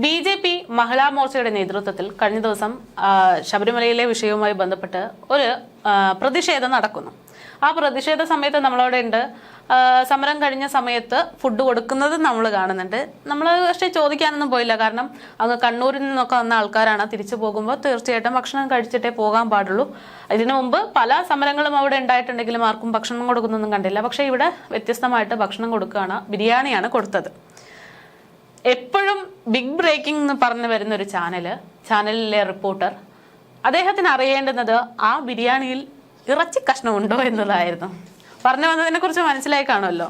B J P മഹിളാ മോർച്ചയുടെ നേതൃത്വത്തിൽ കഴിഞ്ഞ ദിവസം ശബരിമലയിലെ വിഷയവുമായി ബന്ധപ്പെട്ട് ഒരു പ്രതിഷേധം നടക്കുന്നു. ആ പ്രതിഷേധ സമയത്ത് നമ്മളവിടെ ഉണ്ട് സമരം കഴിഞ്ഞ സമയത്ത് ഫുഡ് കൊടുക്കുന്നത് നമ്മൾ കാണുന്നുണ്ട്. നമ്മൾ പക്ഷേ ചോദിക്കാനൊന്നും പോയില്ല. കാരണം അങ്ങ് കണ്ണൂരിൽ നിന്നൊക്കെ വന്ന ആൾക്കാരാണ്. തിരിച്ചു പോകുമ്പോൾ തീർച്ചയായിട്ടും ഭക്ഷണം കഴിച്ചിട്ടേ പോകാൻ പാടുള്ളൂ. ഇതിനു മുമ്പ് പല സമരങ്ങളും അവിടെ ഉണ്ടായിട്ടുണ്ടെങ്കിലും ആർക്കും ഭക്ഷണം കൊടുക്കുന്നൊന്നും കണ്ടില്ല. പക്ഷേ ഇവിടെ വ്യത്യസ്തമായിട്ട് ഭക്ഷണം കൊടുക്കുകയാണ് ബിരിയാണിയാണ് കൊടുത്തത്. എപ്പോഴും ബിഗ് ബ്രേക്കിംഗ് എന്ന് പറഞ്ഞു വരുന്ന ഒരു ചാനൽ ചാനലിലെ റിപ്പോർട്ടർ അദ്ദേഹത്തിന് അറിയേണ്ടുന്നത് ആ ബിരിയാണിയിൽ ഇറച്ചി കഷ്ണമുണ്ടോ എന്നതായിരുന്നു. പറഞ്ഞു വന്നതിനെ കുറിച്ച് മനസ്സിലായി കാണുമല്ലോ.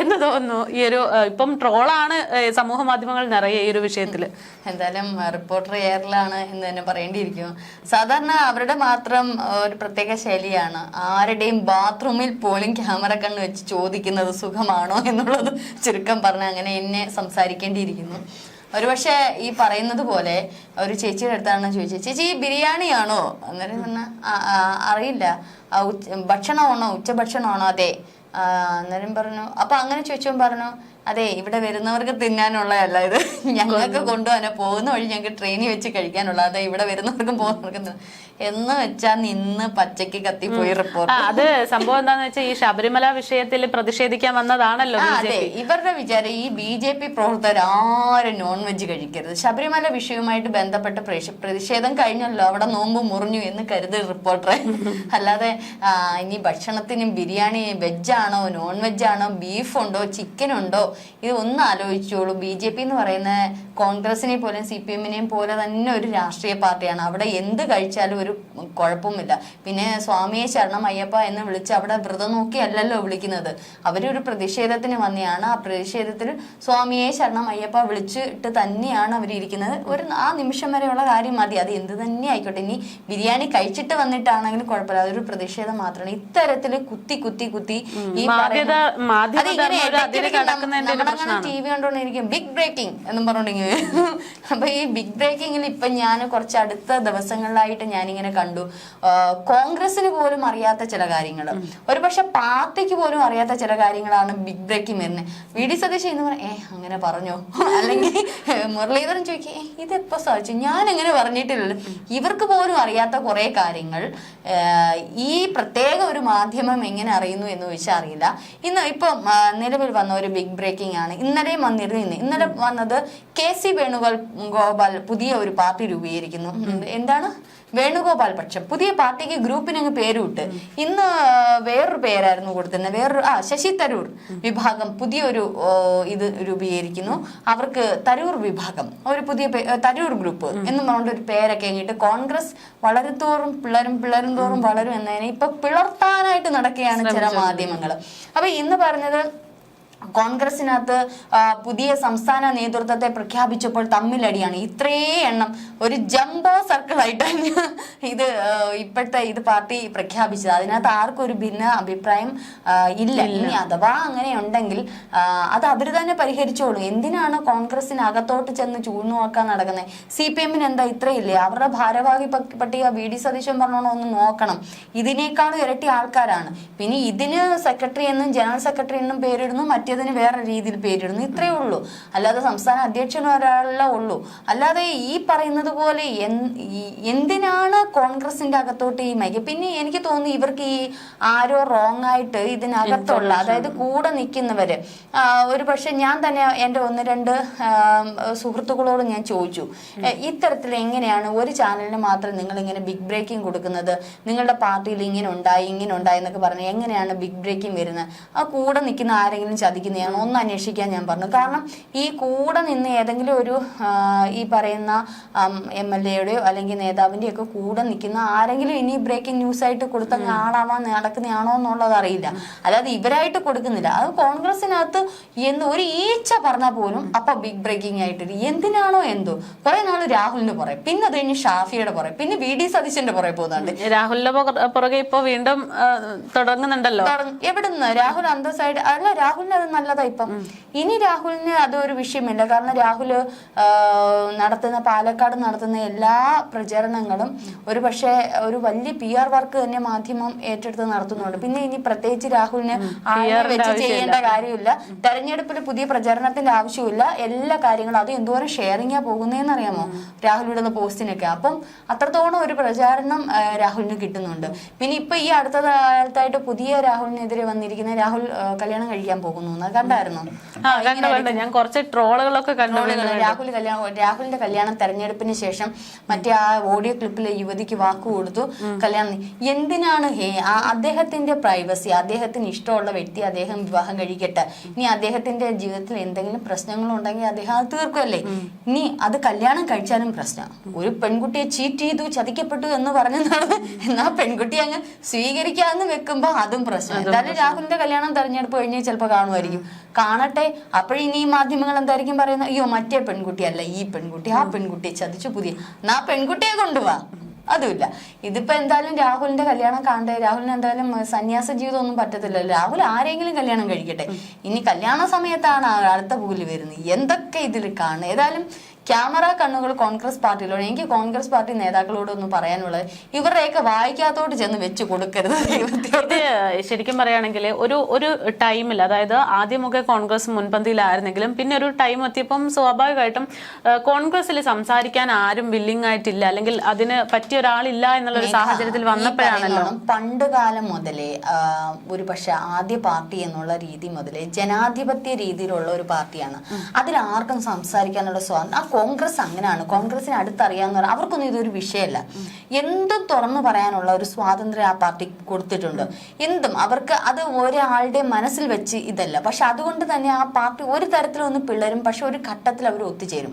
എന്ന് തോന്നുന്നു ഈ ഒരു ഇപ്പം ട്രോളാണ് സമൂഹ മാധ്യമങ്ങൾ നിറയെ ഈ ഒരു വിഷയത്തിൽ. എന്തായാലും റിപ്പോർട്ടർ എയറിലാണ് എന്ന് തന്നെ പറയേണ്ടിയിരിക്കും സാധാരണ അവരുടെ മാത്രം ഒരു പ്രത്യേക ശൈലിയാണ്. ആരുടെയും ബാത്റൂമിൽ പോലും ക്യാമറ കണ്ണ് വെച്ച് ചോദിക്കുന്നത് സുഖമാണോ എന്നുള്ളത് ചുരുക്കം പറഞ്ഞ് അങ്ങനെ എന്നെ സംസാരിക്കേണ്ടിയിരിക്കുന്നു. ഒരുപക്ഷെ ഈ പറയുന്നത് പോലെ ഒരു ചേച്ചിയുടെ അടുത്താണ് ചോദിച്ചത് ചേച്ചി ഈ ബിരിയാണിയാണോ? അന്നേരം പറഞ്ഞ അറിയില്ല. ഭക്ഷണമാണോ? ഉച്ചഭക്ഷണമാണോ? അതെ. അന്നേരം പറഞ്ഞു അപ്പൊ അങ്ങനെ ചോദിച്ചോ പറഞ്ഞു അതെ ഇവിടെ വരുന്നവർക്ക് തിന്നാനുള്ളതല്ല ഇത് ഞങ്ങൾക്ക് കൊണ്ടുപോകാനോ പോകുന്ന വഴി ഞങ്ങൾക്ക് ട്രെയിനിൽ വെച്ച് കഴിക്കാനുള്ള അതെ ഇവിടെ വരുന്നവർക്കും പോകുന്നവർക്കും. എന്ന് വെച്ചാൽ നിന്ന് പച്ചയ്ക്ക് കത്തിപ്പോയി റിപ്പോർട്ട് അത് സംഭവം എന്താന്ന് വെച്ചാൽ ഈ ശബരിമല വിഷയത്തിൽ പ്രതിഷേധിക്കാൻ വന്നതാണല്ലോ അതെ ഇവരുടെ വിചാരം ഈ ബി ജെ പി പ്രവർത്തകർ ആരും നോൺ വെജ് കഴിക്കരുത്. ശബരിമല വിഷയവുമായിട്ട് ബന്ധപ്പെട്ട പ്രതിഷേധം കഴിഞ്ഞല്ലോ അവിടെ നോമ്പ് മുറിഞ്ഞു എന്ന് കരുതി റിപ്പോർട്ടറെ അല്ലാതെ ഇനി ഭക്ഷണത്തിനും ബിരിയാണി വെജ് ആണോ നോൺ വെജാണോ ബീഫ് ഉണ്ടോ ചിക്കൻ ഉണ്ടോ ഇത് ഒന്ന് ആലോചിച്ചോളൂ. ബി ജെ പി എന്ന് പറയുന്ന കോൺഗ്രസിനെ പോലെയും സി പി എമ്മിനെയും പോലെ തന്നെ ഒരു രാഷ്ട്രീയ പാർട്ടിയാണ്. അവിടെ എന്ത് കഴിച്ചാലും ഒരു കുഴപ്പമില്ല പിന്നെ സ്വാമിയെ ശരണം അയ്യപ്പ എന്ന് വിളിച്ച് അവിടെ വ്രതം നോക്കിയല്ലല്ലോ വിളിക്കുന്നത്. അവരൊരു പ്രതിഷേധത്തിന് വന്നെയാണ്. ആ പ്രതിഷേധത്തിൽ സ്വാമിയെ ശരണം അയ്യപ്പ വിളിച്ചിട്ട് തന്നെയാണ് അവരിയ്ക്കുന്നത് ഒരു ആ നിമിഷം വരെയുള്ള കാര്യം മതി. അത് എന്ത് തന്നെ ആയിക്കോട്ടെ. ഇനി ബിരിയാണി കഴിച്ചിട്ട് വന്നിട്ടാണെങ്കിലും കുഴപ്പമില്ല. അതൊരു പ്രതിഷേധം മാത്രമാണ്. ഇത്തരത്തിൽ കുത്തി കുത്തി കുത്തി ഈ മാധ്യമ ടി വി ബിഗ് ബ്രേക്കിംഗ് എന്നും പറഞ്ഞോണ്ടിരിക്കും അപ്പൊ ഈ ബിഗ് ബ്രേക്കിങ്ങിൽ ഇപ്പൊ ഞാൻ കുറച്ച് അടുത്ത ദിവസങ്ങളിലായിട്ട് ഞാനിങ്ങനെ കണ്ടു. കോൺഗ്രസിന് പോലും അറിയാത്ത ചില കാര്യങ്ങൾ ഒരുപക്ഷെ പാർട്ടിക്ക് പോലും അറിയാത്ത ചില കാര്യങ്ങളാണ് ബിഗ് ബ്രേക്കിംഗ് വരുന്നത് വി ഡി സതീശൻ എന്ന് പറഞ്ഞ ഏ അങ്ങനെ പറഞ്ഞോ? അല്ലെങ്കിൽ മുരളീധരൻ ചോദിക്കുക ഇത് ഇതെപ്പോ സാധിച്ചു? ഞാൻ എങ്ങനെ പറഞ്ഞിട്ടില്ല ഇവർക്ക് പോലും അറിയാത്ത കുറെ കാര്യങ്ങൾ ഈ പ്രത്യേക ഒരു മാധ്യമം എങ്ങനെ അറിയുന്നു എന്ന് ചോദിച്ചാൽ അറിയില്ല. ഇന്ന് ഇപ്പം നിലവിൽ വന്ന ഒരു ബിഗ് ബ്രേക്കിംഗ് ആണ്. ഇന്നലെയും വന്നിരുന്നു ഇന്ന്. ഇന്നലെ വന്നത് കെ സി വേണുഗോപാൽ ഗോപാൽ പുതിയ ഒരു പാർട്ടി രൂപീകരിക്കുന്നു. എന്താണ്? വേണുഗോപാൽ പക്ഷം. പുതിയ പാർട്ടിക്ക് ഗ്രൂപ്പിന് അങ്ങ് പേരുവിട്ട്. ഇന്ന് വേറൊരു പേരായിരുന്നു കൊടുത്തിരുന്നത്. വേറൊരു ആ ശശി തരൂർ വിഭാഗം പുതിയൊരു ഇത് രൂപീകരിക്കുന്നു. അവർക്ക് തരൂർ വിഭാഗം ഒരു പുതിയ തരൂർ ഗ്രൂപ്പ് എന്നും പറഞ്ഞിട്ട് ഒരു പേരൊക്കെ കഴിഞ്ഞിട്ട് കോൺഗ്രസ് വളരുത്തോറും പിള്ളരും പിള്ളരും തോറും വളരും എന്നതിനെ ഇപ്പൊ പിളർത്താനായിട്ട് നടക്കുകയാണ് ചില മാധ്യമങ്ങൾ അപ്പൊ ഇന്ന് പറഞ്ഞത് കോൺഗ്രസിനകത്ത് പുതിയ സംസ്ഥാന നേതൃത്വത്തെ പ്രഖ്യാപിച്ചപ്പോൾ തമ്മിലടിയാണ്. ഇത്രേ എണ്ണം ഒരു ജംബോ സർക്കിൾ ആയിട്ടാണ് ഇത് ഇപ്പോഴത്തെ ഇത് പാർട്ടി പ്രഖ്യാപിച്ചത്. അതിനകത്ത് ആർക്കും ഒരു ഭിന്ന അഭിപ്രായം ഇല്ല. ഇനി അഥവാ അങ്ങനെ ഉണ്ടെങ്കിൽ അത് അവർ തന്നെ പരിഹരിച്ചോളൂ. എന്തിനാണ് കോൺഗ്രസിന് അകത്തോട്ട് ചെന്ന് ചൂഴ്ന്നു നോക്കാൻ നടക്കുന്നത് സി പി എമ്മിന് എന്താ ഇത്രയില്ലേ? അവരുടെ ഭാരവാഹി പട്ടിക വി ഡി സതീശൻ പറഞ്ഞോണം ഒന്ന് നോക്കണം. ഇതിനേക്കാളും ഇരട്ടി ആൾക്കാരാണ്. പിന്നെ ഇതിന് സെക്രട്ടറി എന്നും ജനറൽ സെക്രട്ടറി എന്നും പേരിടുന്നു മറ്റേതിന് വേറെ രീതിയിൽ പേരിടുന്നു. ഇത്രയേ ഉള്ളൂ. അല്ലാതെ സംസ്ഥാന അധ്യക്ഷൻ ഒരാളെ ഉള്ളൂ. അല്ലാതെ ഈ പറയുന്നത് പോലെ എന്തിനാണ് കോൺഗ്രസിന്റെ അകത്തോട്ട് ഈ മൈക്ക്? പിന്നെ എനിക്ക് തോന്നുന്നു ഇവർക്ക് ഈ ആരോ റോങ് ആയിട്ട് ഇതിനകത്തുള്ള അതായത് കൂടെ നിൽക്കുന്നവര്. ഒരു പക്ഷെ ഞാൻ തന്നെ എന്റെ ഒന്ന് രണ്ട് സുഹൃത്തുക്കളോട് ഞാൻ ചോദിച്ചു. ഇത്തരത്തിൽ എങ്ങനെയാണ് ഒരു ചാനലിന് മാത്രം നിങ്ങൾ ഇങ്ങനെ ബിഗ് ബ്രേക്കിംഗ് കൊടുക്കുന്നത്? നിങ്ങളുടെ പാർട്ടിയിൽ ഇങ്ങനെ ഉണ്ടായി ഇങ്ങനെ ഉണ്ടായി എന്നൊക്കെ പറഞ്ഞ് എങ്ങനെയാണ് ബിഗ് ബ്രേക്കിംഗ് വരുന്നത്? ആ കൂടെ നിൽക്കുന്ന ആരെങ്കിലും ചതിക്കുന്നതാണോ ഒന്ന് അന്വേഷിക്കാൻ ഞാൻ പറഞ്ഞു. കാരണം ഈ കൂടെ നിന്ന് ഏതെങ്കിലും ഒരു ഈ പറയുന്ന എം എൽ എയുടെയോ അല്ലെങ്കിൽ നേതാവിന്റെയോ ഒക്കെ കൂടെ നിൽക്കുന്ന ആരെങ്കിലും ഇനി ബ്രേക്കിംഗ് ന്യൂസ് ആയിട്ട് കൊടുത്ത ആളാവാൻ നടക്കുന്നതാണോ എന്നുള്ളത് അറിയില്ല. അതായത് ഇവരായിട്ട് കൊടുക്കുന്നില്ല. അത് കോൺഗ്രസിനകത്ത് എന്ന് ഒരു ഈച്ച പറഞ്ഞാൽ പോലും അപ്പൊ ബിഗ് ബ്രേക്കിംഗ് ആയിട്ട് എന്തിനാണോ എന്തോ. കുറെ നാൾ രാഹുലിന്റെ പുറകെ. പിന്നെ അത് കഴിഞ്ഞ് ഷാഫിയുടെ പുറകെ. പിന്നെ വി ഡി സതീശന്റെ പുറകെ പോകുന്നുണ്ട്. രാഹുലിന്റെ പുറ- പുറകെ ഇപ്പൊ വീണ്ടും തുടങ്ങുന്നുണ്ടല്ലോ. തുടങ്ങ- എവിടുന്ന്? രാഹുൽ അന്തസ്സായിട്ട് അല്ല രാഹുലിന് അത് നല്ലതാ ഇപ്പം. ഇനി രാഹുലിന് അതൊരു വിഷയമില്ല. കാരണം രാഹുൽ നടത്തുന്ന പാലക്കാട് നടത്തുന്ന എല്ലാ പ്രചരണങ്ങളും ഒരു പക്ഷേ ഒരു വലിയ പി ആർ വർക്ക് തന്നെ മാധ്യമം ഏറ്റെടുത്ത് നടത്തുന്നുണ്ട്. പിന്നെ ഇനി പ്രത്യേകിച്ച് രാഹുലിന് ആരെ വെച്ച് ചെയ്യേണ്ട കാര്യമില്ല. തെരഞ്ഞെടുപ്പിൽ പുതിയ പ്രചരണത്തിന്റെ ആവശ്യമില്ല. എല്ലാ കാര്യങ്ങളും അത് എന്തോരം ഷെയറിങ്ങാ പോകുന്നതെന്ന് അറിയാമോ? രാഹുൽ ഇടുന്ന പോസ്റ്റിനൊക്കെ. അപ്പം അത്രത്തോളം ഒരു പ്രചാരണം രാഹുലിന് കിട്ടുന്നുണ്ട്. പിന്നെ ഇപ്പൊ ഈ അടുത്ത കാലത്തായിട്ട് പുതിയ രാഹുലിനെതിരെ വന്നിരിക്കുന്ന രാഹുൽ കല്യാണം കഴിക്കാൻ പോകുന്നു എന്ന് കണ്ടായിരുന്നു? ആ കണ്ടു കണ്ടു. ഞാൻ കുറച്ച് ട്രോളുകളൊക്കെ കണ്ടു രാഹുൽ കല്യാണം രാഹുലിന്റെ കല്യാണം തെരഞ്ഞെടുപ്പിന് ശേഷം മറ്റേ ആ ഓഡിയോ ക്ലിപ്പിലെ യുവതിക്ക് വാക്ക് കൊടുത്തു കല്യാണം. എന്തിനാണ് ഹേ അദ്ദേഹത്തിന്റെ പ്രൈവസി അദ്ദേഹത്തിന് ഇഷ്ടമുള്ള വ്യക്തി അദ്ദേഹം വിവാഹം കഴിക്കട്ടെ? ഇനി അദ്ദേഹത്തിന്റെ ജീവിതത്തിൽ എന്തെങ്കിലും പ്രശ്നങ്ങളുണ്ടെങ്കിൽ അദ്ദേഹം അത് തീർക്കുമല്ലേ ഇനി അത് കല്യാണം കഴിച്ചാലും പ്രശ്നം. ഒരു പെൺകുട്ടിയെ ചീറ്റ് ചെയ്തു ചതിക്കപ്പെട്ടു എന്ന് പറഞ്ഞതാണ്. എന്നാ പെൺകുട്ടി അങ്ങ് സ്വീകരിക്കാന്ന് വെക്കുമ്പോ അതും പ്രശ്നം. എന്തായാലും രാഹുലിന്റെ കല്യാണം തെരഞ്ഞെടുപ്പ് കഴിഞ്ഞ് ചിലപ്പോൾ കാണുമായിരിക്കും. കാണട്ടെ. അപ്പോഴിനി ഈ മാധ്യമങ്ങൾ എന്തായിരിക്കും പറയുന്നത്? അയ്യോ മറ്റേ പെൺകുട്ടിയല്ല ഈ പെൺകുട്ടി ആ പെൺകുട്ടിയെ ചതിച്ചു പുതിയ. നാ പെൺകുട്ടിയെ കൊണ്ടുപോവാ അതുമില്ല. ഇതിപ്പോ എന്തായാലും രാഹുലിന്റെ കല്യാണം കാണട്ടെ. രാഹുലിന് എന്തായാലും സന്യാസ ജീവിതം ഒന്നും പറ്റത്തില്ലല്ലോ. രാഹുൽ ആരെങ്കിലും കല്യാണം കഴിക്കട്ടെ. ഇനി കല്യാണ സമയത്താണ് അടുത്ത പൂൽ വരുന്നത്. എന്തൊക്കെ ഇതിൽ കാണുന്നത് ഏതായാലും ക്യാമറ കണ്ണുകൾ കോൺഗ്രസ് പാർട്ടിയിലോട് എനിക്ക് കോൺഗ്രസ് പാർട്ടി നേതാക്കളോട് ഒന്ന് പറയാനുള്ളത് ഇവരുടെയൊക്കെ വായിക്കാത്തോട്ട് ചെന്ന് വെച്ച് കൊടുക്കരുത് ശരിക്കും പറയുകയാണെങ്കിൽ ഒരു ഒരു ടൈമിൽ അതായത് ആദ്യമൊക്കെ കോൺഗ്രസ് മുൻപന്തിയിലായിരുന്നെങ്കിലും പിന്നെ ഒരു ടൈം എത്തിയപ്പം സ്വാഭാവികമായിട്ടും കോൺഗ്രസിൽ കോൺഗ്രസ്സിൽ സംസാരിക്കാൻ ആരും വില്ലിംഗ് ആയിട്ടില്ല. അല്ലെങ്കിൽ അതിന് പറ്റിയ ഒരാളില്ല എന്നുള്ള ഒരു സാഹചര്യത്തിൽ വന്നപ്പോഴാണല്ലോ. പണ്ട് കാലം മുതലേ ഒരു പക്ഷെ ആദ്യ പാർട്ടി എന്നുള്ള രീതി മുതലേ ജനാധിപത്യ രീതിയിലുള്ള ഒരു പാർട്ടിയാണ്. അതിൽ ആർക്കും സംസാരിക്കാനുള്ള സ്വാതന്ത്ര്യം കോൺഗ്രസ് അങ്ങനെയാണ്. കോൺഗ്രസിന് പറഞ്ഞാൽ അവർക്കൊന്നും ഇതൊരു വിഷയമല്ല. എന്തും തുറന്നു പറയാനുള്ള ഒരു സ്വാതന്ത്ര്യം ആ പാർട്ടി കൊടുത്തിട്ടുണ്ട്. എന്തും. അവർക്ക് അത് ഒരാളുടെ മനസ്സിൽ വെച്ച് ഇതല്ല. പക്ഷെ അതുകൊണ്ട് തന്നെ ആ പാർട്ടി ഒരു തരത്തിലൊന്നും പിള്ളരും പക്ഷെ ഒരു ഘട്ടത്തിൽ അവർ ഒത്തുചേരും.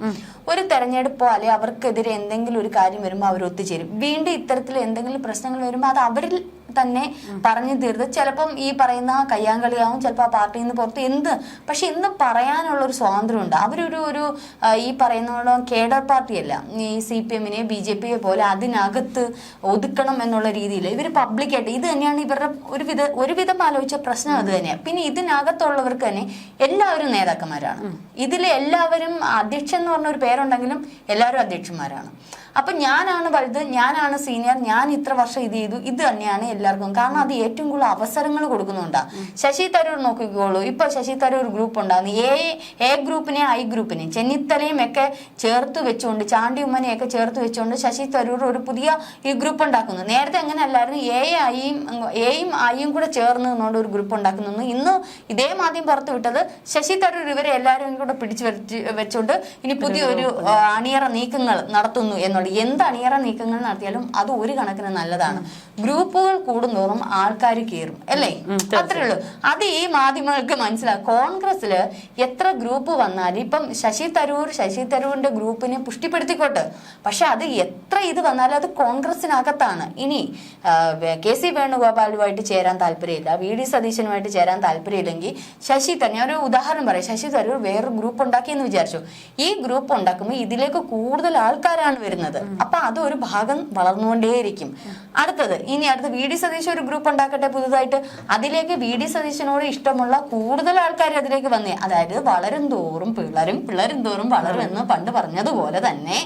ഒരു തെരഞ്ഞെടുപ്പോ അല്ലെ അവർക്കെതിരെ എന്തെങ്കിലും ഒരു കാര്യം വരുമ്പോൾ അവർ ഒത്തുചേരും. വീണ്ടും ഇത്തരത്തിൽ എന്തെങ്കിലും പ്രശ്നങ്ങൾ വരുമ്പോൾ അത് അവരിൽ തന്നെ പറഞ്ഞു തീർത്ത്. ചിലപ്പം ഈ പറയുന്ന കയ്യാങ്കളിയാവും ചിലപ്പോൾ ആ പാർട്ടിയിൽ നിന്ന് പുറത്ത് എന്ത്? പക്ഷെ ഇന്ന് പറയാനുള്ള ഒരു സ്വാതന്ത്ര്യമുണ്ട്. അവരൊരു ഒരു ഈ പറയുന്ന കേഡർ പാർട്ടിയല്ല. ഈ സി പി എമ്മിനെ ബി ജെ പിയെ പോലെ അതിനകത്ത് ഒതുക്കണം എന്നുള്ള രീതിയിൽ ഇവർ പബ്ലിക്കായിട്ട് ഇത് തന്നെയാണ് ഇവരുടെ ഒരു വിധ ഒരു വിധം ആലോചിച്ച പ്രശ്നം അത് തന്നെയാണ് പിന്നെ ഇതിനകത്തുള്ളവർക്ക് തന്നെ എല്ലാവരും നേതാക്കന്മാരാണ്. ഇതിൽ എല്ലാവരും അധ്യക്ഷൻ എന്ന് പറഞ്ഞ ഒരു പേരുണ്ടെങ്കിലും എല്ലാവരും അധ്യക്ഷന്മാരാണ്. അപ്പൊ ഞാനാണ് വലുത് ഞാനാണ് സീനിയർ ഞാൻ ഇത്ര വർഷം ഇത് ചെയ്തു ഇത് തന്നെയാണ് എല്ലാവർക്കും. കാരണം അത് ഏറ്റവും കൂടുതൽ അവസരങ്ങൾ കൊടുക്കുന്നുണ്ടാ. ശശി തരൂർ നോക്കിക്കോളൂ. ഇപ്പൊ ശശി തരൂർ ഗ്രൂപ്പ് ഉണ്ടാകുന്നു എ എ ഗ്രൂപ്പിനെ ഐ ഗ്രൂപ്പിനെ ചെന്നിത്തലയും ഒക്കെ ചേർത്ത് വെച്ചുകൊണ്ട് ചാണ്ടി ഉമ്മനെയൊക്കെ ചേർത്ത് വെച്ചുകൊണ്ട് ശശി തരൂർ ഒരു പുതിയ ഈ ഗ്രൂപ്പ് ഉണ്ടാക്കുന്നു. നേരത്തെ എങ്ങനെ അല്ലായിരുന്നു? എ ഐയും എയും ഐയും കൂടെ ചേർന്ന് നിന്നുകൊണ്ട് ഒരു ഗ്രൂപ്പ് ഉണ്ടാക്കുന്നു. ഇന്ന് ഇതേ മാധ്യമം പുറത്തു വിട്ടത് ശശി തരൂർ ഇവരെ എല്ലാവരും കൂടെ പിടിച്ചു വെച്ച് വെച്ചുകൊണ്ട് ഇനി പുതിയൊരു അണിയറ നീക്കങ്ങൾ നടത്തുന്നു എന്നുള്ളത് എന്ത് അണിയറ നീക്കങ്ങൾ നടത്തിയാലും അത് ഒരു കണക്കിന് നല്ലതാണ്. ഗ്രൂപ്പുകൾ കൂടുന്തോറും ആൾക്കാർ കയറും അല്ലേ? അത്രേ ഉള്ളൂ. അത് ഈ മാധ്യമങ്ങൾക്ക് മനസ്സിലാകും കോൺഗ്രസ്സിൽ എത്ര ഗ്രൂപ്പ് വന്നാലും ഇപ്പം ശശി തരൂർ ശശി തരൂരിന്റെ ഗ്രൂപ്പിനെ പുഷ്ടിപ്പെടുത്തിക്കോട്ടെ. പക്ഷെ അത് എത്ര ഇത് വന്നാലും അത് കോൺഗ്രസിനകത്താണ് ഇനി കെ സി വേണുഗോപാലുമായിട്ട് ചേരാൻ താല്പര്യമില്ല. വി ഡി സതീശനുമായിട്ട് ചേരാൻ താല്പര്യമില്ലെങ്കിൽ ശശി തന്നെ ഒരു ഉദാഹരണം പറയാം. ശശി തരൂർ വേറൊരു ഗ്രൂപ്പ് ഉണ്ടാക്കി എന്ന് വിചാരിച്ചു. ഈ ഗ്രൂപ്പ് ഉണ്ടാക്കുമ്പോൾ ഇതിലേക്ക് കൂടുതൽ ആൾക്കാരാണ് വരുന്നത്. അപ്പൊ അത് ഒരു ഭാഗം വളർന്നുകൊണ്ടേയിരിക്കും. അടുത്തത് ഇനി അടുത്ത വി ഡി സതീശൻ ഒരു ഗ്രൂപ്പ് ഉണ്ടാക്കട്ടെ പുതുതായിട്ട്. അതിലേക്ക് വി ഡി സതീശനോട് ഇഷ്ടമുള്ള കൂടുതൽ ആൾക്കാർ അതിലേക്ക് വന്നേ. അതായത് വളരും തോറും പിളരും പിളരും തോറും വളരും എന്ന് പണ്ട് പറഞ്ഞതുപോലെ തന്നെ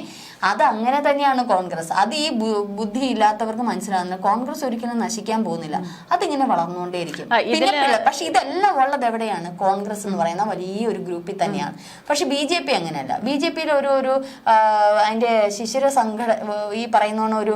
അത് അങ്ങനെ തന്നെയാണ് കോൺഗ്രസ്. അത് ഈ ബുദ്ധി ഇല്ലാത്തവർക്ക് മനസ്സിലാകുന്നത് കോൺഗ്രസ് ഒരിക്കലും നശിക്കാൻ പോകുന്നില്ല. അതിങ്ങനെ വളർന്നുകൊണ്ടേയിരിക്കും. പിന്നെ പക്ഷെ ഇതെല്ലാം ഉള്ളത് എവിടെയാണ്? കോൺഗ്രസ് എന്ന് പറയുന്ന വലിയൊരു ഗ്രൂപ്പിൽ തന്നെയാണ്. പക്ഷെ ബി ജെ പി അങ്ങനെയല്ല. ബി ജെ പിയിൽ ഒരു ഒരു അതിന്റെ ശിശിര സംഘട ഈ പറയുന്ന ഒരു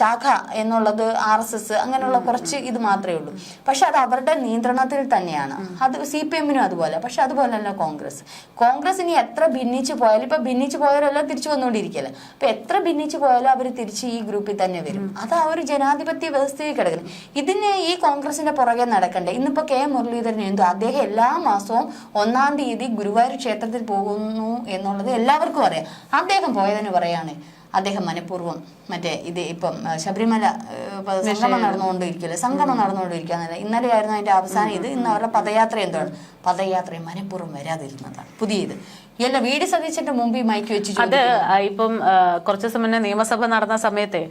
ശാഖ എന്നുള്ളത് ആർ എസ് എസ് അങ്ങനെയുള്ള കുറച്ച് ഇത് മാത്രമേ ഉള്ളൂ. പക്ഷെ അത് അവരുടെ നിയന്ത്രണത്തിൽ തന്നെയാണ്. അത് സി പി എമ്മിനും അതുപോലെ. പക്ഷെ അതുപോലെ തന്നെ കോൺഗ്രസ്. കോൺഗ്രസ് ഇനി എത്ര ഭിന്നിച്ചു പോയാലും ഇപ്പൊ ഭിന്നിച്ചു പോയവരെല്ലാം തിരിച്ചു വന്നുകൊണ്ടിരിക്കല്ലേ അപ്പൊ എത്ര ഭിന്നിച്ചു പോയാലും അവർ തിരിച്ച് ഈ ഗ്രൂപ്പിൽ തന്നെ വരും. അത് ആ ഒരു ജനാധിപത്യ വ്യവസ്ഥയിൽ കിടക്കുന്നത് ഇതിന് ഈ കോൺഗ്രസിന്റെ പുറകെ നടക്കണ്ടേ? ഇന്നിപ്പോ കെ മുരളീധരൻ എന്തോ? അദ്ദേഹം എല്ലാ മാസവും ഒന്നാം തീയതി ഗുരുവായൂർ ക്ഷേത്രത്തിൽ പോകുന്നു എന്നുള്ളത് എല്ലാവർക്കും അറിയാം. അദ്ദേഹം പോയതിന് പറയാണ് അദ്ദേഹം മനഃപൂർവം മറ്റേ ഇത് ഇപ്പം ശബരിമല സംഗമം നടന്നുകൊണ്ടിരിക്കില്ല സംഗമം നടന്നുകൊണ്ടിരിക്കുകയെന്നല്ല ഇന്നലെ ആയിരുന്നു അതിന്റെ അവസാനം. ഇത് ഇന്ന് അവരുടെ പദയാത്ര എന്താണ് പദയാത്രയും മനഃപൂർവം വരാതിരുന്നതാണ്. പുതിയ ഇത് എല്ലാ വീട് സതീശന്റെ മുമ്പ് ഈ മൈക്ക് വെച്ച് അത് ഇപ്പം കുറച്ച് ദിവസം മുന്നേ നിയമസഭ നടന്ന സമയത്തെ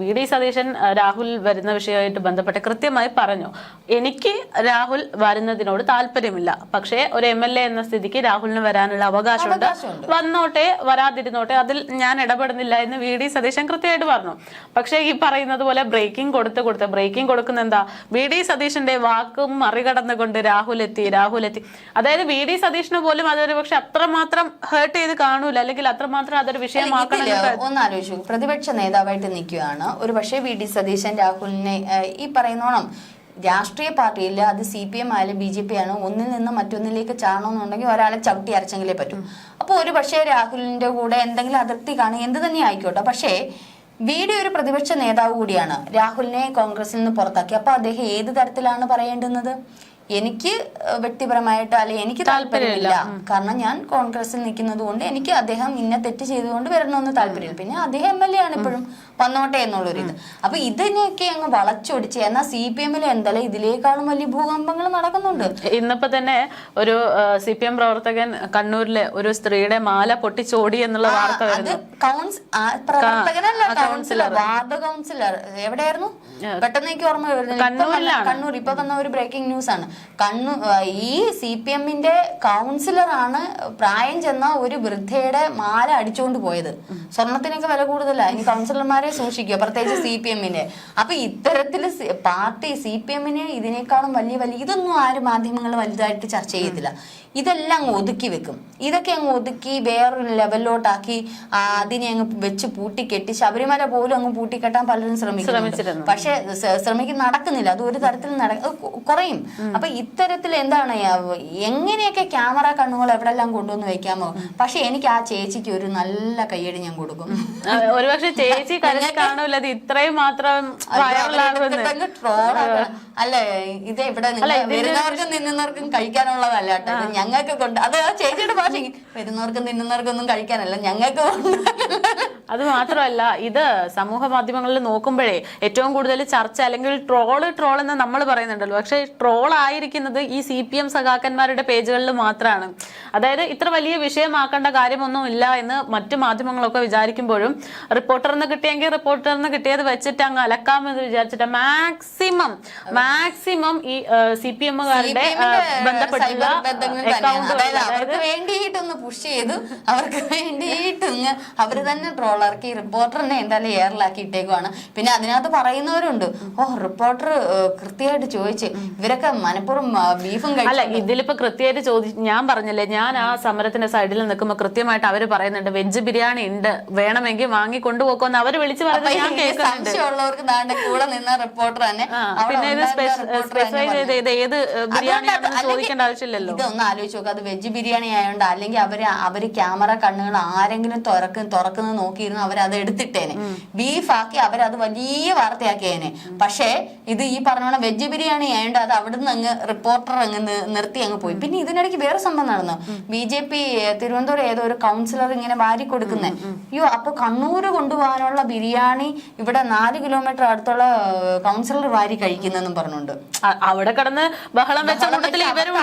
വി ഡി സതീശൻ രാഹുൽ വരുന്ന വിഷയമായിട്ട് ബന്ധപ്പെട്ട് കൃത്യമായി പറഞ്ഞു. എനിക്ക് രാഹുൽ വരുന്നതിനോട് താല്പര്യമില്ല. പക്ഷേ ഒരു എം എൽ എ എന്ന സ്ഥിതിക്ക് രാഹുലിന് വരാനുള്ള അവകാശമുണ്ട്. അവകാശമുണ്ട്. വന്നോട്ടെ വരാതിരുന്നോട്ടെ അതിൽ ഞാൻ ഇടപെടുന്നില്ല എന്ന് വി ഡി സതീശൻ കൃത്യമായിട്ട് പറഞ്ഞു. പക്ഷേ ഈ പറയുന്നത് പോലെ ബ്രേക്കിംഗ് കൊടുത്ത് കൊടുത്ത് ബ്രേക്കിംഗ് കൊടുക്കുന്ന എന്താ വി ഡി സതീശന്റെ വാക്കും മറികടന്നുകൊണ്ട് രാഹുൽ എത്തി രാഹുൽ എത്തി അതായത് വി ഡി സതീഷിന് പോലും അതൊരു പക്ഷെ അത്രമാത്രം ഹേർട്ട് ചെയ്ത് കാണൂല. അല്ലെങ്കിൽ അത്രമാത്രം അതൊരു വിഷയമാക്കണം എന്ന് ഒന്ന് ആലോചിച്ചു പ്രതിപക്ഷ നേതാവായിട്ട് നിൽക്കുകയാണ്. ഒരു പക്ഷേ വി ഡി സതീശൻ രാഹുലിനെ ഈ പറയുന്നോണം രാഷ്ട്രീയ പാർട്ടിയിൽ അത് സി പി എം ആയാലും ബി ജെ പി ആണ് ഒന്നിൽ നിന്ന് മറ്റൊന്നിലേക്ക് ചാടണമെന്നുണ്ടെങ്കിൽ ഒരാളെ ചവിട്ടി അരച്ചെങ്കിലേ പറ്റൂ. അപ്പോൾ ഒരു പക്ഷേ രാഹുലിന്റെ കൂടെ എന്തെങ്കിലും അതിർത്തി കാണും എന്ത് തന്നെ ആയിക്കോട്ടെ. പക്ഷേ വി ഡി ഒരു പ്രതിപക്ഷ നേതാവ് കൂടിയാണ് രാഹുലിനെ കോൺഗ്രസിൽ നിന്ന് പുറത്താക്കി. അപ്പോൾ അദ്ദേഹം ഏത് തരത്തിലാണ് പറയേണ്ടുന്നത്? എനിക്ക് വ്യക്തിപരമായിട്ട് അല്ലെ എനിക്ക് താല്പര്യമില്ല. കാരണം ഞാൻ കോൺഗ്രസിൽ നിൽക്കുന്നത് കൊണ്ട് എനിക്ക് അദ്ദേഹം ഇന്ന തെറ്റ് ചെയ്തുകൊണ്ട് വരണമെന്ന് താല്പര്യമില്ല. പിന്നെ അദ്ദേഹം എം എൽ എ ആണ് ഇപ്പോഴും വന്നോട്ടെ എന്നുള്ളൊരു ഇത് അപ്പൊ ഇതിനെയൊക്കെ അങ്ങ് വളച്ചൊടിച്ച് എന്നാൽ സി പി എമ്മിൽ എന്തായാലും ഇതിലേക്കാളും വലിയ ഭൂകമ്പങ്ങൾ നടക്കുന്നുണ്ട്. ഇന്നിപ്പോ തന്നെ ഒരു സി പി എം പ്രവർത്തകൻ കണ്ണൂരിലെ ഒരു സ്ത്രീയുടെ മാല പൊട്ടിച്ചോടി എന്നുള്ള വാർത്ത അത് കൗൺസ് പ്രവർത്തകനല്ല കൗൺസിലർ വാർഡ് കൗൺസിലർ. എവിടെയായിരുന്നു? പെട്ടെന്ന് എനിക്ക് ഓർമ്മ കണ്ണൂർ ഇപ്പൊ വന്ന ഒരു ബ്രേക്കിംഗ് ന്യൂസ് ആണ്. കണ്ണൂർ ഈ സി പി എമ്മിന്റെ കൗൺസിലറാണ് പ്രായം ചെന്ന ഒരു വൃദ്ധയുടെ മാല അടിച്ചുകൊണ്ട് പോയത്. സ്വർണത്തിനൊക്കെ വില കൂടുതലാ. ഇനി കൗൺസിലർമാരെ സൂക്ഷിക്കുക പ്രത്യേകിച്ച് സി പി എമ്മിന്റെ അപ്പൊ ഇത്തരത്തിൽ പാർട്ടി സി പി എമ്മിന് ഇതിനേക്കാളും വലിയ വലിയ ഇതൊന്നും ആരും മാധ്യമങ്ങൾ വലുതായിട്ട് ചർച്ച ചെയ്യത്തില്ല. ഇതെല്ലാം അങ്ങ് ഒതുക്കി വെക്കും. ഇതൊക്കെ അങ്ങ് ഒതുക്കി വേറൊരു ലെവലിലോട്ടാക്കി അതിനെ അങ്ങ് വെച്ച് പൂട്ടിക്കെട്ടി ശബരിമല പോലും അങ്ങ് പൂട്ടിക്കെട്ടാൻ പലരും ശ്രമിക്കും. പക്ഷെ ശ്രമിക്കും നടക്കുന്നില്ല. അത് ഒരു തരത്തിൽ നട കുറയും. അപ്പൊ ഇത്തരത്തിൽ എന്താണ് എങ്ങനെയൊക്കെ ക്യാമറ കണ്ണുകൾ എവിടെല്ലാം കൊണ്ടുവന്ന് വെക്കാമോ? പക്ഷെ എനിക്ക് ആ ചേച്ചിക്ക് ഒരു നല്ല കയ്യടി ഞാൻ കൊടുക്കും. ഒരുപക്ഷെ ചേച്ചി കാണൂല അത് ഇത്രയും മാത്രം അല്ലെ ഇത് ഇവിടെ വരുന്നവർക്കും നിന്നുന്നവർക്കും കഴിക്കാനുള്ളതല്ല കേട്ടോ. ഞങ്ങൾക്ക് കൊണ്ട് അത് ആ ചേച്ചിയുടെ ഭാഷ. വരുന്നവർക്കും നിന്നുന്നവർക്കും ഒന്നും കഴിക്കാനല്ല ഞങ്ങൾക്ക് അത് മാത്രമല്ല ഇത് സമൂഹ മാധ്യമങ്ങളിൽ നോക്കുമ്പോഴേ ഏറ്റവും കൂടുതൽ ചർച്ച അല്ലെങ്കിൽ ട്രോൾ ട്രോൾ എന്ന് നമ്മൾ പറയുന്നുണ്ടല്ലോ. പക്ഷെ ട്രോൾ ആയിരിക്കുന്നത് ഈ സി പി എം സഖാക്കന്മാരുടെ പേജുകളിൽ മാത്രമാണ് അതായത് ഇത്ര വലിയ വിഷയമാക്കേണ്ട കാര്യമൊന്നും ഇല്ല എന്ന് മറ്റു മാധ്യമങ്ങളൊക്കെ വിചാരിക്കുമ്പോഴും റിപ്പോർട്ടറിന് കിട്ടിയെങ്കിൽ റിപ്പോർട്ടറിന് കിട്ടിയത് വെച്ചിട്ട് അങ്ങ് അലക്കാമെന്ന് വിചാരിച്ചിട്ട് മാക്സിമം മാക്സിമം ഈ സി പി എമ്മുകാരുടെ ബന്ധപ്പെട്ടുള്ള അവർക്ക് വേണ്ടിയിട്ടൊന്ന് പുഷ് ചെയ്തു. അവർക്ക് തന്നെ ട്രോളർക്ക് ഈ റിപ്പോർട്ടറിനെ എന്തായാലും എയറിലാക്കി ഇട്ടേക്കുവാണ് പിന്നെ അതിനകത്ത് പറയുന്നവരുണ്ട്. ഓ റിപ്പോർട്ടർ കൃത്യമായിട്ട് ചോദിച്ച് ഇവരൊക്കെ മനഃപൂർവം ആ, ബീഫും അല്ല ഇതിലിപ്പോ കൃത്യമായിട്ട് ചോദി ഞാൻ പറഞ്ഞല്ലേ ഞാൻ ആ സമരത്തിന്റെ സൈഡിൽ നിൽക്കുമ്പോ കൃത്യമായിട്ട് അവർ പറയുന്നുണ്ട് വെജ് ബിരിയാണി ഉണ്ട് വേണമെങ്കിൽ വാങ്ങി കൊണ്ടുപോക്കോന്ന് അവർ വിളിച്ചു പറഞ്ഞു ഞാൻ കേൾക്കുന്നുണ്ട്. സംശയമുള്ളവർക്ക് ദാണ്ട് കൂടെ നിന്ന റിപ്പോർട്ടർ തന്നെ പിന്നെ ഇത് സ്പെസിഫൈ ചെയ്ത് ഏത് അല്ലെങ്കിൽ ചോദിക്കേണ്ട ആവശ്യമില്ലല്ലോ. ഇതൊന്ന് ആലോചിച്ച് നോക്കുക അത് വെജ് ബിരിയാണി ആയതുകൊണ്ട് അല്ലെങ്കിൽ അവർ അവർ ക്യാമറ കണ്ണുകൾ ആരെങ്കിലും തുറക്കും തുറക്കുന്നത് നോക്കിയിരുന്നു അവരത് എടുത്തിട്ടേനെ. ബീഫാക്കി അവരത് വലിയ വാർത്തയാക്കിയേനെ. പക്ഷേ ഇത് ഈ പറഞ്ഞ വെജ് ബിരിയാണി ആയതുകൊണ്ട് അത് അവിടുന്ന് അങ്ങ് റിപ്പോർട്ടർ അങ്ങ് നിർത്തി അങ്ങ് പോയി. പിന്നെ ഇതിനിടയ്ക്ക് വേറെ സംഭവം നടന്നു. ബി ജെ പി തിരുവനന്തപുരം ഏതോ ഒരു കൗൺസിലർ ഇങ്ങനെ വാരി കൊടുക്കുന്നേ. അയ്യോ അപ്പൊ കണ്ണൂര് കൊണ്ടുപോകാനുള്ള ബിരിയാണി ഇവിടെ നാല് കിലോമീറ്റർ അടുത്തുള്ള കൗൺസിലർ വാരി കഴിക്കുന്നെന്നും പറഞ്ഞുണ്ട്. അവിടെ കടന്ന് ബഹളം വെച്ച കൂട്ടത്തിൽ ഇവരും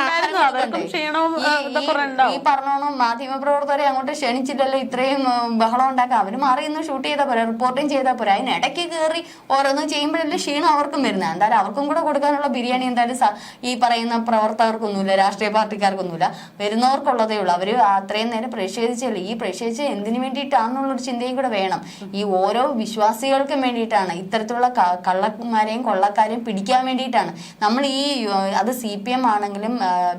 ഈ- പറഞ്ഞോണം മാധ്യമ പ്രവർത്തകരെ അങ്ങോട്ട് ക്ഷണിച്ചില്ലല്ലോ ഇത്രയും ബഹളം ഉണ്ടാക്കാം അവർ മാറി ഇന്ന് ഷൂട്ട് ചെയ്താൽ പോരാ റിപ്പോർട്ടിങ് ചെയ്താൽ പോരാ. അതിന് ഇടയ്ക്ക് കയറി ഓരോന്നും ചെയ്യുമ്പോഴല്ലേ ക്ഷീണം അവർക്കും വരുന്നത് എന്തായാലും അവർക്കും കൂടെ കൊടുക്കാനുള്ള ബിരിയാണി എന്തായാലും ഈ പറയുന്ന പ്രവർത്തകർക്കൊന്നുമില്ല രാഷ്ട്രീയ പാർട്ടിക്കാർക്കൊന്നുമില്ല. വരുന്നവർക്കുള്ളതേ ഉള്ളൂ. അവർ അത്രയും നേരം പ്രതിഷേധിച്ചല്ലേ ഈ പ്രതിഷേധിച്ച് എന്തിനു വേണ്ടിയിട്ടാണെന്നുള്ളൊരു ചിന്തയും കൂടെ വേണം. ഈ ഓരോ വിശ്വാസികൾക്കും വേണ്ടിയിട്ടാണ്. ഇത്തരത്തിലുള്ള കള്ളന്മാരെയും കൊള്ളക്കാരെയും പിടിക്കാൻ വേണ്ടിയിട്ടാണ്. നമ്മൾ ഈ അത് സി പി എം ആണെങ്കിലും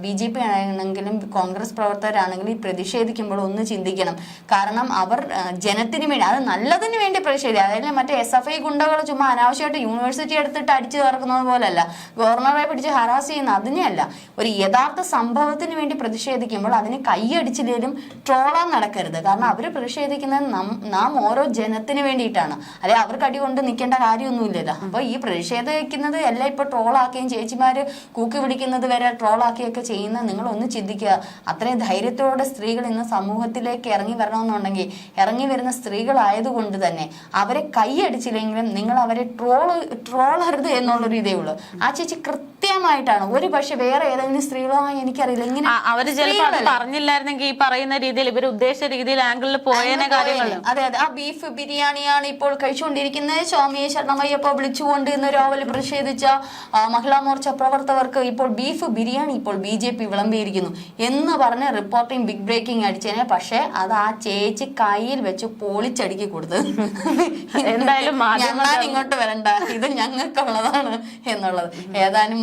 ബി ജെ പി ആണെങ്കിലും കോൺഗ്രസ് പ്രവർത്തകരാണെങ്കിലും ഈ പ്രതിഷേധിക്കുമ്പോൾ ഒന്ന് ചിന്തിക്കണം. കാരണം അവർ ജനത്തിന് വേണ്ടി അത് നല്ലതിന് വേണ്ടി പ്രതിഷേധിക്കുക അതായത് മറ്റേ എസ് എഫ് ഐ ഗുണ്ടകൾ ചുമ്മാ അനാവശ്യമായിട്ട് യൂണിവേഴ്സിറ്റി എടുത്തിട്ട് അടിച്ചു തീർക്കുന്നത് പോലല്ല. ഗവർണറെ പിടിച്ച് ഹറാസ് ചെയ്യുന്ന അതിനെയല്ല. ഒരു യഥാർത്ഥ സംഭവത്തിന് വേണ്ടി പ്രതിഷേധിക്കുമ്പോൾ അതിന് കൈയടിച്ചില്ലേലും ട്രോളാൻ നടക്കരുത്. കാരണം അവർ പ്രതിഷേധിക്കുന്നത് നം- ഓരോ ജനത്തിന് വേണ്ടിയിട്ടാണ്. അല്ലെ അവർക്ക് അടി കൊണ്ട് നിൽക്കേണ്ട കാര്യമൊന്നുമില്ലല്ലോ. അപ്പോൾ ഈ പ്രതിഷേധിക്കുന്നത് എല്ലാം ഇപ്പൊ ട്രോളാക്കുകയും ചേച്ചിമാര് കൂക്കി പിടിക്കുന്നത് വരെ ട്രോളാക്കുകയൊക്കെ ചെയ്യുന്ന നിങ്ങൾ ഒന്ന് ചിന്തിക്കുക. അത്രയും ധൈര്യത്തോടെ സ്ത്രീകൾ ഇന്ന് സമൂഹത്തിലേക്ക് ഇറങ്ങി വരണമെന്നുണ്ടെങ്കിൽ ഇറങ്ങി വരുന്ന സ്ത്രീകളായതുകൊണ്ട് തന്നെ അവരെ കൈയടിച്ചില്ലെങ്കിലും നിങ്ങൾ അവരെ ട്രോൾ ട്രോളരുത് എന്നുള്ളൊരു ഇതേ ഉള്ളൂ. ആ ചേച്ചി കൃത്യമായിട്ടാണ് ഒരു പക്ഷെ വേറെ ഏതെങ്കിലും സ്ത്രീകളോ ആ, എനിക്കറിയില്ല. ഇങ്ങനെ അവർ ചിലപ്പോ പറഞ്ഞില്ലായിരുന്നെങ്കിൽ ഈ പറയുന്ന രീതിയിൽ ഇവർ ഉദ്ദേശിച്ച രീതിയിൽ ആംഗിളിൽ പോയേനെ അങ്ങ് കാര്യങ്ങൾ അതെ അതെ. ആ ബീഫ് ബിരിയാണിയാണ് ഇപ്പോൾ കഴിച്ചുകൊണ്ടിരിക്കുന്നത്. സ്വാമിയെ ശരണമയ്യപ്പ വിളിച്ചുകൊണ്ട് ഇന്ന് രാവിലെ പ്രതിഷേധിച്ച മഹിളാ മോർച്ച പ്രവർത്തകർക്ക് ഇപ്പോൾ ബീഫ് ബിരിയാണി ഇപ്പോൾ ബി ജെ പി വിളമ്പിയിരിക്കുന്നു. എന്ന് പറഞ്ഞ് റിപ്പോർട്ടിംഗ് ബിഗ് ബ്രേക്കിംഗ് അടിച്ചേനെ പക്ഷെ അത് ആ ചേച്ചി കയ്യിൽ വെച്ച് പൊളിച്ചടുക്കി കൊടുത്ത്. എന്തായാലും ഇങ്ങോട്ട് വരണ്ട. ഇത് ഞങ്ങൾക്കുള്ളതാണ് എന്നുള്ളത്. ഏതാനും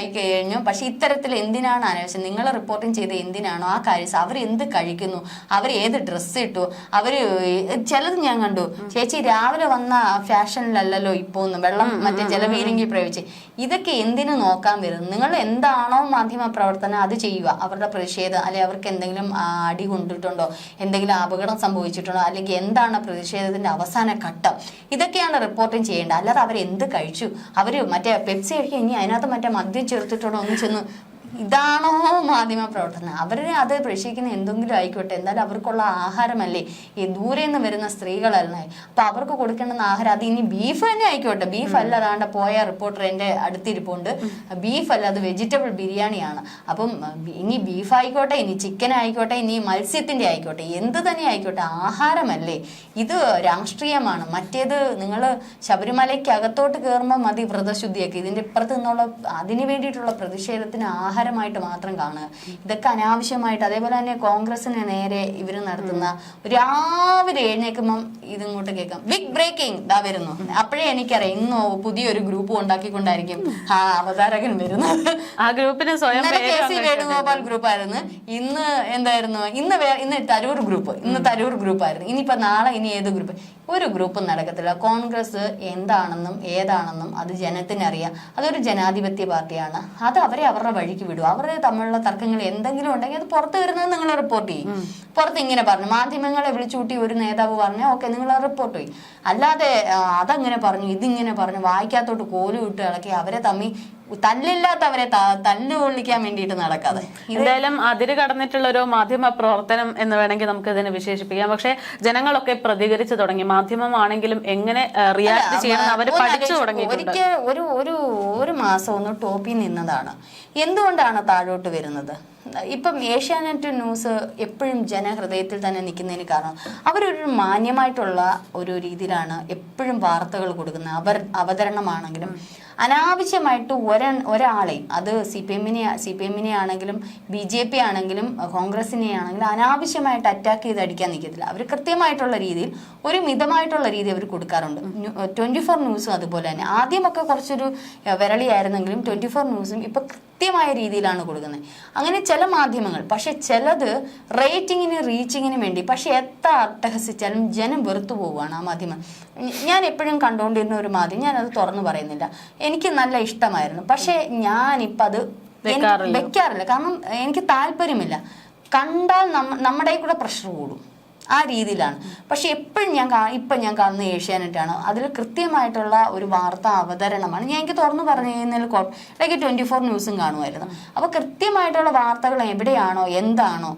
എയറിലായി കഴിഞ്ഞു. പക്ഷെ ഇത്തരത്തിൽ എന്തിനാണ് അനാവശ്യം നിങ്ങൾ റിപ്പോർട്ടിങ് ചെയ്ത് എന്തിനാണോ ആ കാര്യം? അവർ എന്ത് കഴിക്കുന്നു? അവർ ഏത് ഡ്രസ്സ് ഇട്ടു? അവർ ചിലത് ഞാൻ കണ്ടു. ചേച്ചി രാവിലെ വന്ന ഫാഷനിലല്ലല്ലോ ഇപ്പോ ഒന്ന് വെള്ളം മറ്റേ ജലവീരങ്കി പ്രയോഗിച്ച്. ഇതൊക്കെ എന്തിനു നോക്കാൻ വരും? നിങ്ങൾ എന്താണോ മാധ്യമ പ്രവർത്തനം അത് ചെയ്യുക. അവരുടെ പ്രതിഷേധം അല്ലെ അവർക്ക് എന്തെങ്കിലും അടി കൊണ്ടിട്ടുണ്ടോ? എന്തെങ്കിലും അപകടം സംഭവിച്ചിട്ടുണ്ടോ? അല്ലെങ്കിൽ എന്താണ് പ്രതിഷേധത്തിന്റെ അവസാന ഘട്ടം? ഇതൊക്കെയാണ് റിപ്പോർട്ടിങ് ചെയ്യേണ്ടത്. അല്ലാതെ അവർ എന്ത് കഴിച്ചു? അവർ മറ്റേ പെപ്സി കഴിക്കുക ഇനി അതിനകത്ത് മറ്റേ മദ്യം ചേർത്തിട്ടുണ്ടോ ഒന്ന് ചെന്ന് ഇതാണോ മാധ്യമ പ്രവർത്തനം? അവരെ അത് പ്രതീക്ഷിക്കുന്ന എന്തെങ്കിലും ആയിക്കോട്ടെ എന്തായാലും അവർക്കുള്ള ആഹാരമല്ലേ? ഈ ദൂരെ നിന്ന് വരുന്ന സ്ത്രീകളല്ലേ? അപ്പൊ അവർക്ക് കൊടുക്കേണ്ടുന്ന ആഹാരം അത് ഇനി ബീഫ് തന്നെ ആയിക്കോട്ടെ. ബീഫ് അല്ല അതാണ്ട് പോയ റിപ്പോർട്ടർ എന്റെ അടുത്തിരിപ്പുണ്ട്. ബീഫ് അല്ല അത് വെജിറ്റബിൾ ബിരിയാണിയാണ്. അപ്പം ഇനി ബീഫ് ആയിക്കോട്ടെ ഇനി ചിക്കൻ ആയിക്കോട്ടെ ഇനി മത്സ്യത്തിന്റെ ആയിക്കോട്ടെ എന്ത് തന്നെ ആയിക്കോട്ടെ ആഹാരമല്ലേ? ഇത് രാഷ്ട്രീയമാണ്. മറ്റേത് നിങ്ങൾ ശബരിമലയ്ക്ക് അകത്തോട്ട് കയറുമ്പോൾ മതി വ്രതശുദ്ധിയൊക്കെ. ഇതിന്റെ ഇപ്പുറത്ത് നിന്നുള്ള അതിനു വേണ്ടിയിട്ടുള്ള പ്രതിഷേധത്തിന് ആഹാരമായിട്ട് മാത്രം കാണുക. ഇതൊക്കെ അനാവശ്യമായിട്ട് അതേപോലെ തന്നെ കോൺഗ്രസിന് നേരെ ഇവർ നടത്തുന്ന രാവിലെ എഴുന്നേക്കുമ്പം ഇതിങ്ങോട്ട് കേൾക്കാം. ബിഗ് ബ്രേക്കിംഗ് ഇതാ വരുന്നു. അപ്പോഴേ എനിക്കറിയാം ഇന്ന് പുതിയൊരു ഗ്രൂപ്പ് ഉണ്ടാക്കിക്കൊണ്ടായിരിക്കും. ആ അവതാരകൻ വരുന്നത് ആ ഗ്രൂപ്പിന് സ്വയം കെ സി വേണുഗോപാൽ ഗ്രൂപ്പ് ആയിരുന്നു ഇന്ന് എന്തായിരുന്നു? ഇന്ന് ഇന്ന് തരൂർ ഗ്രൂപ്പ്. ഇന്ന് തരൂർ ഗ്രൂപ്പ് ആയിരുന്നു ഇനിയിപ്പോ നാളെ ഇനി ഏത് ഗ്രൂപ്പ്? ഒരു ഗ്രൂപ്പും നടക്കത്തില്ല. കോൺഗ്രസ് എന്താണെന്നും ഏതാണെന്നും അത് ജനത്തിനറിയാം. അതൊരു ജനാധിപത്യ പാർട്ടിയാണ്. അത് അവരെ അവരുടെ വഴിക്ക് വിടും. അവരുടെ തമ്മിലുള്ള തർക്കങ്ങൾ എന്തെങ്കിലും ഉണ്ടെങ്കിൽ അത് പുറത്ത് വരുന്നത് നിങ്ങൾ റിപ്പോർട്ട് ചെയ്യും. പുറത്ത് ഇങ്ങനെ പറഞ്ഞു. മാധ്യമങ്ങളെ വിളിച്ചുകൂട്ടി ഒരു നേതാവ് പറഞ്ഞു ഓക്കെ നിങ്ങൾ റിപ്പോർട്ട് ചെയ്യും. അല്ലാതെ അതങ്ങനെ പറഞ്ഞു ഇതിങ്ങനെ പറഞ്ഞു വായിക്കാത്തോട്ട് കോലും ഇട്ട് ഇളക്കി അവരെ തമ്മി തല്ലില്ലാത്തവരെ തല്ലു കൊള്ളിക്കാൻ വേണ്ടിയിട്ട് നടക്കാതെ. എന്തായാലും അതിര് കടന്നിട്ടുള്ള ഒരു മാധ്യമ പ്രവർത്തനം എന്ന് വേണമെങ്കിൽ നമുക്ക് ഇതിനെ വിശേഷിപ്പിക്കാം. പക്ഷെ ജനങ്ങളൊക്കെ പ്രതികരിച്ചു തുടങ്ങി. മാധ്യമമാണെങ്കിലും എങ്ങനെ റിയാക്ട് ചെയ്യണം അവർ പഠിച്ചു തുടങ്ങി ഒരിക്കൽ ഒരു ഒരു ഒരു മാസം ഒന്ന് ടോപ്പിൽ നിന്നതാണ്. എന്തുകൊണ്ടാണ് താഴോട്ട് വരുന്നത്? ഇപ്പം ഏഷ്യാനെറ്റ് ന്യൂസ് എപ്പോഴും ജനഹൃദയത്തിൽ തന്നെ നിൽക്കുന്നതിന് കാരണം അവരൊരു മാന്യമായിട്ടുള്ള ഒരു രീതിയിലാണ് എപ്പോഴും വാർത്തകൾ കൊടുക്കുന്നത്. അവർ അവതരണമാണെങ്കിലും അനാവശ്യമായിട്ട് ഒര ഒരാളെ അത് സി പി എമ്മിനെ സി പി എമ്മിനെ ആണെങ്കിലും ബി ജെ പി ആണെങ്കിലും കോൺഗ്രസിനെ ആണെങ്കിലും അനാവശ്യമായിട്ട് അറ്റാക്ക് ചെയ്ത് അടിക്കാൻ നിൽക്കത്തില്ല. അവർ കൃത്യമായിട്ടുള്ള രീതിയിൽ ഒരു മിതമായിട്ടുള്ള രീതി അവർ കൊടുക്കാറുണ്ട്. ട്വന്റി ഫോർ ന്യൂസും അതുപോലെ തന്നെ. ആദ്യമൊക്കെ കുറച്ചൊരു വിരളിയായിരുന്നെങ്കിലും ട്വന്റി ഫോർ ന്യൂസും ഇപ്പൊ കൃത്യമായ രീതിയിലാണ് കൊടുക്കുന്നത്. അങ്ങനെ ചില മാധ്യമങ്ങൾ പക്ഷെ ചിലത് റേറ്റിങ്ങിന് റീച്ചിങ്ങിന് വേണ്ടി പക്ഷെ എത്ര അട്ടഹസിച്ചാലും ജനം വെറുത്തു പോവുകയാണ് ആ മാധ്യമം. ഞാൻ എപ്പോഴും കണ്ടുകൊണ്ടിരുന്ന ഒരു മാധ്യമം ഞാനത് തുറന്നു പറയുന്നില്ല. എനിക്ക് നല്ല ഇഷ്ടമായിരുന്നു. പക്ഷെ ഞാനിപ്പം അത് വെക്കാറില്ല. വെക്കാറില്ല. കാരണം എനിക്ക് താല്പര്യമില്ല. കണ്ടാൽ നമ്മ നമ്മുടെ കൂടെ പ്രഷർ കൂടും. ആ രീതിയിലാണ്. പക്ഷെ എപ്പോഴും ഞാൻ ഇപ്പം ഞാൻ കാണുന്ന ഏഷ്യാനെറ്റാണ് അതിൽ കൃത്യമായിട്ടുള്ള ഒരു വാർത്ത അവതരണമാണ്. ഞാൻ എനിക്ക് തുറന്നു പറഞ്ഞു കഴിഞ്ഞാൽ ലൈക്ക് ട്വന്റി ഫോർ ന്യൂസും കാണുമായിരുന്നു. അപ്പോൾ കൃത്യമായിട്ടുള്ള വാർത്തകൾ എവിടെയാണോ എന്താണോ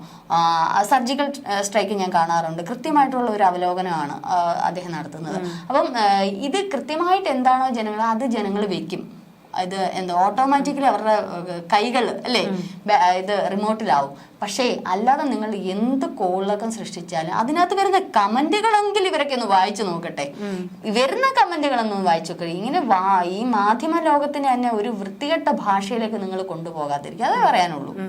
സർജിക്കൽ സ്ട്രൈക്ക് ഞാൻ കാണാറുണ്ട്. കൃത്യമായിട്ടുള്ള ഒരു അവലോകനമാണ് അദ്ദേഹം നടത്തുന്നത്. അപ്പം ഇത് കൃത്യമായിട്ട് എന്താണോ ജനങ്ങൾ അത് ജനങ്ങൾ വെക്കും. ഇത് എന്താ ഓട്ടോമാറ്റിക്കലി അവരുടെ കൈകൾ അല്ലേ ഇത് റിമോട്ടിലാവും പക്ഷേ അല്ലാതെ നിങ്ങൾ എന്ത് കോളിളക്കം സൃഷ്ടിച്ചാലും അതിനകത്ത് വരുന്ന കമന്റുകളെങ്കിലും ഇവരൊക്കെ ഒന്ന് വായിച്ചു നോക്കട്ടെ. വരുന്ന കമന്റുകളൊന്നും വായിച്ചു നോക്കട്ടെ. ഇങ്ങനെ വാ ഈ മാധ്യമ ലോകത്തിന് തന്നെ ഒരു വൃത്തികെട്ട ഭാഷയിലേക്ക് നിങ്ങൾ കൊണ്ടുപോകാതിരിക്കുക. അതേ പറയാനുള്ളൂ.